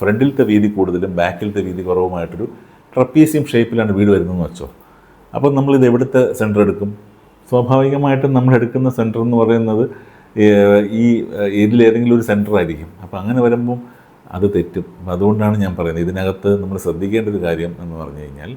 ഫ്രണ്ടിലത്തെ വീതി കൂടുതലും ബാക്കിലത്തെ വീതി കുറവുമായിട്ടൊരു ട്രപ്പീസിയം ഷേപ്പിലാണ് വീട് വരുന്നതെന്ന് വെച്ചോ. അപ്പോൾ നമ്മളിത് എവിടുത്തെ സെന്റർ എടുക്കും? സ്വാഭാവികമായിട്ടും നമ്മൾ എടുക്കുന്ന സെന്റർ എന്ന് പറയുന്നത് ഈ ഇതിലേതെങ്കിലും ഒരു സെന്റർ ആയിരിക്കും. അപ്പോൾ അങ്ങനെ വരുമ്പം അത് തെറ്റും. അതുകൊണ്ടാണ് ഞാൻ പറയുന്നത് ഇതിനകത്ത് നമ്മൾ ശ്രദ്ധിക്കേണ്ട ഒരു കാര്യം എന്ന് പറഞ്ഞു കഴിഞ്ഞാൽ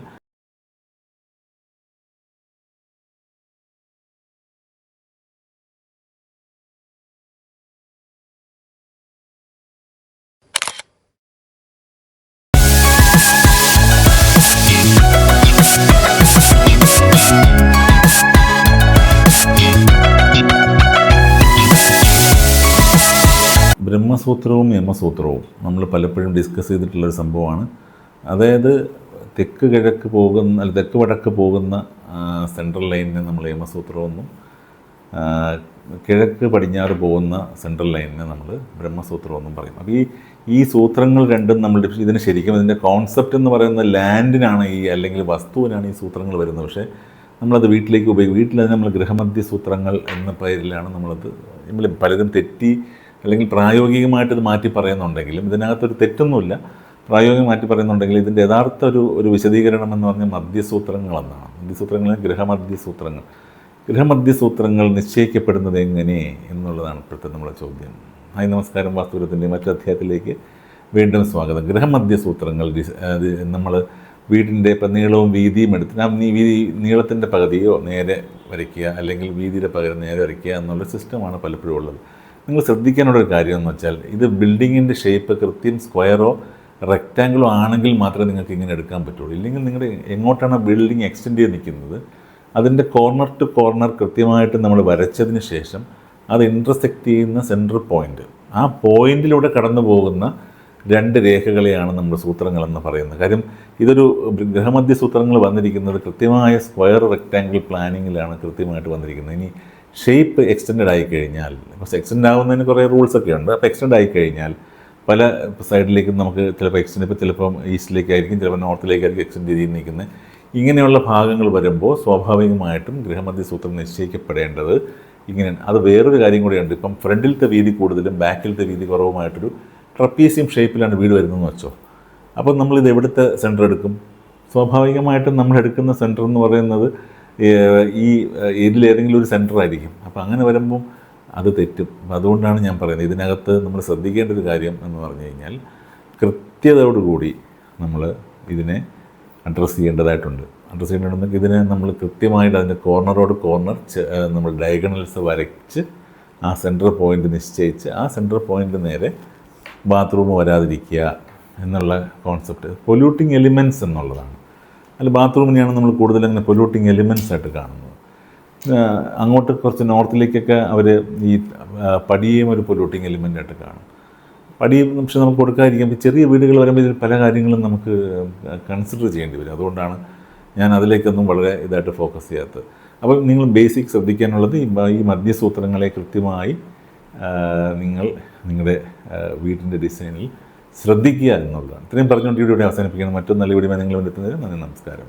ബ്രഹ്മസൂത്രവും യമസൂത്രവും. നമ്മൾ പലപ്പോഴും ഡിസ്കസ് ചെയ്തിട്ടുള്ളൊരു സംഭവമാണ്. അതായത് തെക്ക് കിഴക്ക് പോകുന്ന അല്ല തെക്ക് വടക്ക് പോകുന്ന സെൻട്രൽ ലൈനിനെ നമ്മൾ യമസൂത്രമെന്നും കിഴക്ക് പടിഞ്ഞാറ് പോകുന്ന സെൻട്രൽ ലൈനിനെ നമ്മൾ ബ്രഹ്മസൂത്രം എന്നും പറയും. അപ്പോൾ ഈ ഈ സൂത്രങ്ങൾ രണ്ടും നമ്മൾ ഇതിന് ശരിക്കും ഇതിന്റെ കോൺസെപ്റ്റ് എന്ന് പറയുന്ന ലാൻഡിനാണ് ഈ അല്ലെങ്കിൽ വസ്തുവിനാണ് ഈ സൂത്രങ്ങൾ വരുന്നത്. പക്ഷേ നമ്മളത് വീട്ടിലേക്ക് ഉപയോഗിക്കും വീട്ടിൽ നമ്മൾ ഗൃഹമധ്യ സൂത്രങ്ങൾ എന്ന പേരിലാണ് നമ്മളത് നമ്മൾ പലരും തെറ്റി അല്ലെങ്കിൽ പ്രായോഗികമായിട്ട് ഇത് മാറ്റി പറയുന്നുണ്ടെങ്കിലും ഇതിനകത്തൊരു തെറ്റൊന്നുമില്ല. പ്രായോഗികം മാറ്റി പറയുന്നുണ്ടെങ്കിൽ ഇതിന്റെ യഥാർത്ഥ ഒരു ഒരു വിശദീകരണം എന്ന് പറഞ്ഞാൽ മദ്യസൂത്രങ്ങളെന്നാണ് മദ്യസൂത്രങ്ങൾ ഗൃഹമദ്യസൂത്രങ്ങൾ ഗൃഹമദ്യസൂത്രങ്ങൾ നിശ്ചയിക്കപ്പെടുന്നത് എങ്ങനെ എന്നുള്ളതാണ് ഇപ്പോഴത്തെ നമ്മുടെ ചോദ്യം. ഹായ് നമസ്കാരം. വാസ്തുവിരത്തിന്റെ മറ്റു അധ്യായത്തിലേക്ക് വീണ്ടും സ്വാഗതം. ഗൃഹമദ്യസൂത്രങ്ങൾ നമ്മൾ വീടിന്റെ ഇപ്പം നീളവും വീതിയും എടുത്ത് ആ നീ വീതി നീളത്തിന്റെ പകുതിയോ നേരെ വരയ്ക്കുക അല്ലെങ്കിൽ വീതിയുടെ പകരം നേരെ വരയ്ക്കുക എന്നുള്ള സിസ്റ്റമാണ് പലപ്പോഴും ഉള്ളത്. നിങ്ങൾ ശ്രദ്ധിക്കാനുള്ള ഒരു കാര്യം എന്ന് വെച്ചാൽ ഇത് ബിൽഡിങ്ങിന്റെ ഷേപ്പ് കൃത്യം സ്ക്വയറോ റെക്റ്റാങ്കിളോ ആണെങ്കിൽ മാത്രമേ നിങ്ങൾക്ക് ഇങ്ങനെ എടുക്കാൻ പറ്റുള്ളൂ. ഇല്ലെങ്കിൽ നിങ്ങളുടെ എങ്ങോട്ടാണ് ബിൽഡിംഗ് എക്സ്റ്റെൻഡ് ചെയ്ത് നിൽക്കുന്നത്? അതിന്റെ കോർണർ ടു കോർണർ കൃത്യമായിട്ട് നമ്മൾ വരച്ചതിന് ശേഷം അത് ഇന്റർസെക്റ്റ് ചെയ്യുന്ന സെൻട്രൽ പോയിന്റ് ആ പോയിന്റിലൂടെ കടന്നു പോകുന്ന രണ്ട് രേഖകളെയാണ് നമ്മൾ സൂത്രങ്ങളെന്ന് പറയുന്നത്. കാര്യം ഇതൊരു ഗൃഹമധ്യ സൂത്രങ്ങൾ വന്നിരിക്കുന്നത് കൃത്യമായ സ്ക്വയർ റെക്റ്റാങ്കിൾ പ്ലാനിങ്ങിലാണ് കൃത്യമായിട്ട് വന്നിരിക്കുന്നത്. ഇനി ഷേപ്പ് എക്സ്റ്റെൻഡ് ആയി കഴിഞ്ഞാൽ കുറച്ച് എക്സ്റ്റെൻഡ് ആവുന്നതിന് കുറേ റൂൾസ് ഒക്കെ ഉണ്ട്. അപ്പോൾ എക്സ്റ്റെൻഡ് ആയി കഴിഞ്ഞാൽ പല സൈഡിലേക്കും നമുക്ക് ചിലപ്പോൾ എക്സ്റ്റെൻഡ് ഇപ്പോൾ ചിലപ്പം ഈസ്റ്റിലേക്കായിരിക്കും ചിലപ്പോൾ നോർത്തിലേക്കായിരിക്കും എക്സ്റ്റെൻഡ് ചെയ്ത് നിൽക്കുന്നത് ഇങ്ങനെയുള്ള ഭാഗങ്ങൾ വരുമ്പോൾ സ്വാഭാവികമായിട്ടും ഗൃഹമധ്യ സൂത്രം നിശ്ചയിക്കപ്പെടേണ്ടത് ഇങ്ങനെ അത് വേറൊരു കാര്യം കൂടിയുണ്ട്. ഇപ്പം ഫ്രണ്ടിലത്തെ വീതി കൂടുതലും ബാക്കിലത്തെ വീതി കുറവുമായിട്ടൊരു ട്രപ്പീസിയം ഷേപ്പിലാണ് വീട് വരുന്നതെന്ന് വെച്ചോ. അപ്പോൾ നമ്മളിത് എവിടുത്തെ സെന്റർ എടുക്കും? സ്വാഭാവികമായിട്ടും നമ്മൾ എടുക്കുന്ന സെന്റർ എന്ന് പറയുന്നത് ഈ ഏതിലേതെങ്കിലും ഒരു സെന്റർ ആയിരിക്കും അപ്പോൾ അങ്ങനെ വരുമ്പം അത് തെറ്റും. അപ്പം അതുകൊണ്ടാണ് ഞാൻ പറയുന്നത് ഇതിനകത്ത് നമ്മൾ ശ്രദ്ധിക്കേണ്ട ഒരു കാര്യം എന്ന് പറഞ്ഞു കഴിഞ്ഞാൽ കൃത്യതയോടുകൂടി നമ്മൾ ഇതിനെ അഡ്രസ്സ് ചെയ്യേണ്ടതായിട്ടുണ്ട്. അഡ്രസ്സ് ചെയ്യേണ്ടതുണ്ടെങ്കിൽ ഇതിനെ നമ്മൾ കൃത്യമായിട്ട് അതിന്റെ കോർണറോട് കോർണർ നമ്മൾ ഡയഗണൽസ് വരച്ച് ആ സെന്റർ പോയിന്റ് നിശ്ചയിച്ച് ആ സെന്റർ പോയിന്റ് നേരെ ബാത്റൂം വരാതിരിക്കുക എന്നുള്ള കോൺസെപ്റ്റ് പൊല്യൂട്ടിങ് എലിമെന്റ്സ് എന്നുള്ളതാണ്. അതിൽ ബാത്റൂമിനെയാണ് നമ്മൾ കൂടുതൽ അങ്ങനെ പൊല്യൂട്ടിങ് എലിമെന്റ്സ് ആയിട്ട് കാണുന്നത്. അങ്ങോട്ട് കുറച്ച് നോർത്തിലേക്കൊക്കെ അവർ ഈ പടിയേയും ഒരു പൊല്യൂട്ടിങ് എലിമെന്റ് ആയിട്ട് കാണും. പടി പക്ഷെ നമുക്ക് കൊടുക്കാതിരിക്കാം ചെറിയ വീടുകൾ വരുമ്പോൾ ഇതിൽ പല കാര്യങ്ങളും നമുക്ക് കൺസിഡർ ചെയ്യേണ്ടി വരും. അതുകൊണ്ടാണ് ഞാൻ അതിലേക്കൊന്നും വളരെ ഇതായിട്ട് ഫോക്കസ് ചെയ്യാത്തത്. അപ്പോൾ നിങ്ങൾ ബേസിക് ശ്രദ്ധിക്കാനുള്ളത് ഈ മദ്യസൂത്രങ്ങളെ കൃത്യമായി നിങ്ങൾ നിങ്ങളുടെ വീടിന്റെ ഡിസൈനിൽ ശ്രദ്ധിക്കുക എന്നുള്ളതാണ്. ഇത്രയും പറഞ്ഞുകൊണ്ട് ഇവിടെ വീഡിയോ മറ്റൊന്നല്ല വീഡിയോ നിങ്ങൾ എത്തുന്നതിന് നന്ദി നമസ്കാരം.